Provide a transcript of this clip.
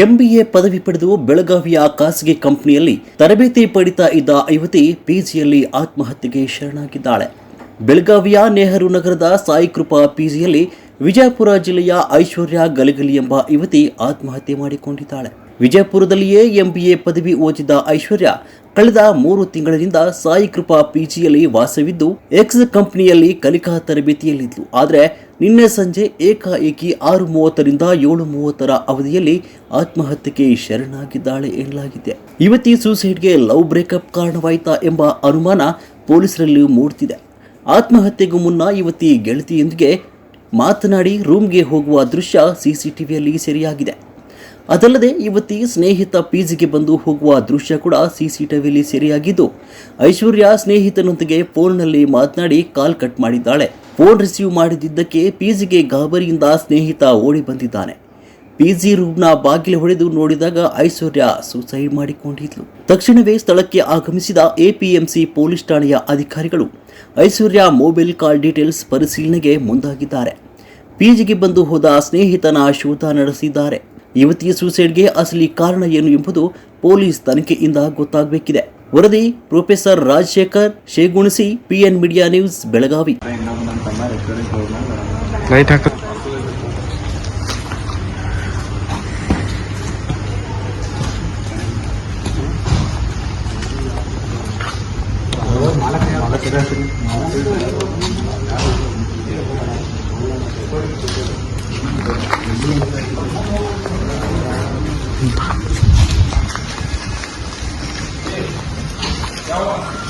MBA ಪದವಿ ಪಡೆದು ಬೆಳಗಾವಿಯ ಖಾಸಗಿ ಕಂಪನಿಯಲ್ಲಿ ತರಬೇತಿ ಪಡಿತಾ ಇದ್ದ ಯುವತಿ ಪಿಜಿಯಲ್ಲಿ ಆತ್ಮಹತ್ಯೆಗೆ ಶರಣಾಗಿದ್ದಾಳೆ. ಬೆಳಗಾವಿಯ ನೆಹರು ನಗರದ ಸಾಯಿ ಕೃಪಾ ಪಿಜಿಯಲ್ಲಿ ವಿಜಯಪುರ ಜಿಲ್ಲೆಯ ಐಶ್ವರ್ಯ ಗಲಗಲಿ ಎಂಬ ಯುವತಿ ಆತ್ಮಹತ್ಯೆ ಮಾಡಿಕೊಂಡಿದ್ದಾಳೆ. ವಿಜಯಪುರದಲ್ಲಿಯೇ ಎಂಬಿಎ ಪದವಿ ಓದಿದ ಐಶ್ವರ್ಯ ಕಳೆದ ಮೂರು ತಿಂಗಳಿನಿಂದ ಸಾಯಿ ಕೃಪಾ ಪಿಜಿಯಲ್ಲಿ ವಾಸವಿದ್ದು, ಎಕ್ಸ್ ಕಂಪನಿಯಲ್ಲಿ ಕಲಿಕಾ ತರಬೇತಿಯಲ್ಲಿದ್ಲು. ಆದರೆ ನಿನ್ನೆ ಸಂಜೆ ಏಕಾಏಕಿ ಆರು ಮೂವತ್ತರಿಂದ ಏಳು ಮೂವತ್ತರ ಅವಧಿಯಲ್ಲಿ ಆತ್ಮಹತ್ಯೆಗೆ ಶರಣಾಗಿದ್ದಾಳೆ ಎನ್ನಲಾಗಿದೆ. ಯುವತಿ ಸೂಸೈಡ್ಗೆ ಲವ್ ಬ್ರೇಕಪ್ ಕಾರಣವಾಯಿತಾ ಎಂಬ ಅನುಮಾನ ಪೊಲೀಸರಲ್ಲಿ ಮೂಡ್ತಿದೆ. ಆತ್ಮಹತ್ಯೆಗೂ ಮುನ್ನ ಯುವತಿ ಗೆಳತಿಯೊಂದಿಗೆ ಮಾತನಾಡಿ ರೂಮ್ಗೆ ಹೋಗುವ ದೃಶ್ಯ ಸಿಸಿಟಿವಿಯಲ್ಲಿ ಸೆರೆಯಾಗಿದೆ. ಅದಲ್ಲದೆ ಯುವತಿ ಸ್ನೇಹಿತ ಪಿಜಿಗೆ ಬಂದು ಹೋಗುವ ದೃಶ್ಯ ಕೂಡ ಸಿಸಿಟಿವಿಯಲ್ಲಿ ಸೆರೆಯಾಗಿದ್ದು, ಐಶ್ವರ್ಯ ಸ್ನೇಹಿತನೊಂದಿಗೆ ಫೋನ್ನಲ್ಲಿ ಮಾತನಾಡಿ ಕಾಲ್ ಕಟ್ ಮಾಡಿದ್ದಾಳೆ. ಫೋನ್ ರಿಸೀವ್ ಮಾಡಿದ್ದಕ್ಕೆ ಪಿಜಿಗೆ ಗಾಬರಿಯಿಂದ ಸ್ನೇಹಿತ ಓಡಿ ಬಂದಿದ್ದಾನೆ. ಪಿಜಿ ರೂಮ್ನ ಬಾಗಿಲು ಹೊಡೆದು ನೋಡಿದಾಗ ಐಶ್ವರ್ಯ ಸೂಸೈಡ್ ಮಾಡಿಕೊಂಡಿದ್ಲು. ತಕ್ಷಣವೇ ಸ್ಥಳಕ್ಕೆ ಆಗಮಿಸಿದ ಎಪಿಎಂಸಿ ಪೊಲೀಸ್ ಠಾಣೆಯ ಅಧಿಕಾರಿಗಳು ಐಶ್ವರ್ಯ ಮೊಬೈಲ್ ಕಾಲ್ ಡೀಟೇಲ್ಸ್ ಪರಿಶೀಲನೆಗೆ ಮುಂದಾಗಿದ್ದಾರೆ. ಪಿಜಿಗೆ ಬಂದು ಹೋದ ಸ್ನೇಹಿತನ ಶೋಧ ನಡೆಸಿದ್ದಾರೆ. ಯುವತಿಯ ಸೂಸೈಡ್ಗೆ ಅಸಲಿ ಕಾರಣ ಏನು ಎಂಬುದು ಪೊಲೀಸ್ ತನಿಖೆಯಿಂದ ಗೊತ್ತಾಗಬೇಕಿದೆ. ವರದಿ professor Rajashekar Shegunasi PN media news Belagavi 嗯。